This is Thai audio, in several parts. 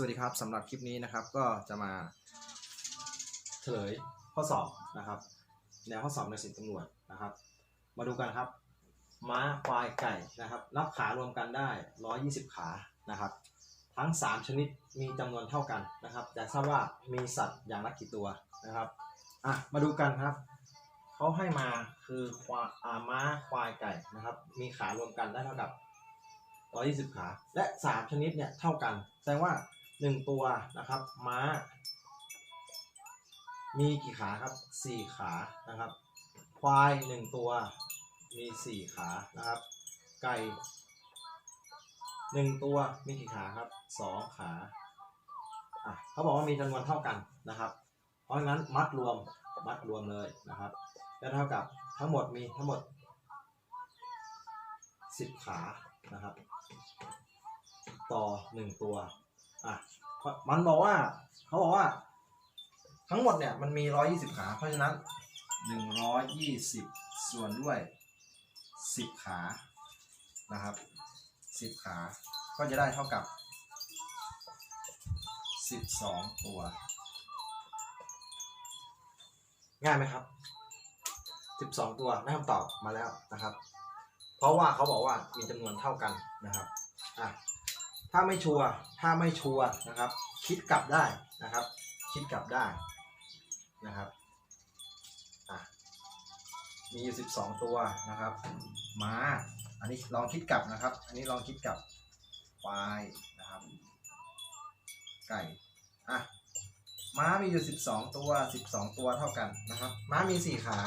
สวัสดีครับสำหรับคลิปนี้นะครับก็จะมาเฉลยข้อสอบนะครับ แนวข้อสอบในสิบตำรวจนะครับ มาดูกันครับ ม้าควายไก่นะครับนับขารวมกันได้ 120 ขานะครับ ทั้ง 3 ชนิดมีจำนวนเท่ากันนะครับอยากทราบว่ามีสัตว์อย่างละกี่ตัวนะครับอะมาดูกันครับเขาให้มาคือควาอาม้าควายไก่นะครับ มีขารวมกันได้เท่ากับ 120 ขา และ 3 ชนิดเนี่ยเท่ากันแสดงว่า 1ตัวนะครับ ม้า มีกี่ขาครับ4ขานะครับ ควาย1ตัว มี4ขานะครับ ไก่1ตัวมีกี่ขาครับ2ขาอะเขาบอกว่ามีจำนวนเท่ากันนะครับ เพราะฉะนั้นมัดรวมมัดรวมเลยนะครับและเท่ากับทั้งหมดมีทั้งหมด10ขานะครับ ต่อ1ตัว อะมันบอกว่า เขาบอกว่า ทั้งหมดเนี่ยมันมี120ขา เพราะฉะนั้น120ส่วนด้วย10ขานะครับ10ขา ก็จะได้เท่ากับ12ตัว ง่ายไหมครับ12ตัวได้คำตอบมาแล้วนะครับ เพราะว่าเขาบอกว่ามีจำนวนเท่ากันนะครับอะ ถ้าไม่ชัวร์ถ้าไม่ชัวร์นะครับ คิดกลับได้นะครับ คิดกลับได้นะครับอะมีอยู่ 12 ตัวนะครับ ม้า อันนี้ลองคิดกลับนะครับ อันนี้ลองคิดกลับควายนะครับ ไก่ อะ ม้ามีอยู่ 12 ตัว 12 ตัวเท่ากันนะครับ ม้ามี 4 ขา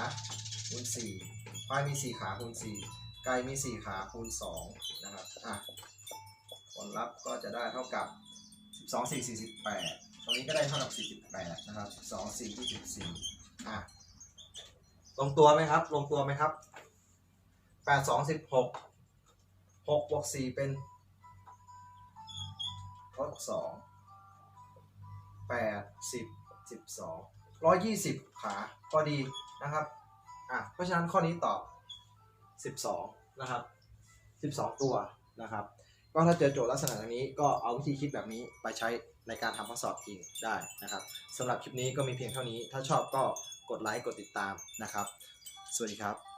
คูณ4ควายมี 4 ขาคูณ4ไก่มี 4 ขาคูณ2นะครับ อะ ลลัพธ์ก็จะได้เท่ากับ 12 4 48 ตรงนี้ก็ได้เท่ากับ 48 นะครับ2 4 24อะลงตัวไหมครับ ลงตัวไหมครับ 8 2 16 6บวก4เป็นลบ2 8 10 12 120 ขาพอดีนะครับอะเพราะฉะนั้นข้อนี้ตอบ 12 นะครับ 12 ตัวนะครับ ก็ถ้าเจอโจทย์ลักษณะอย่างนี้ก็เอาวิธีคิดแบบนี้ไปใช้ในการทำข้อสอบจริงได้นะครับสำหรับคลิปนี้ก็มีเพียงเท่านี้ ถ้าชอบก็กดไลค์กดติดตามนะครับ สวัสดีครับ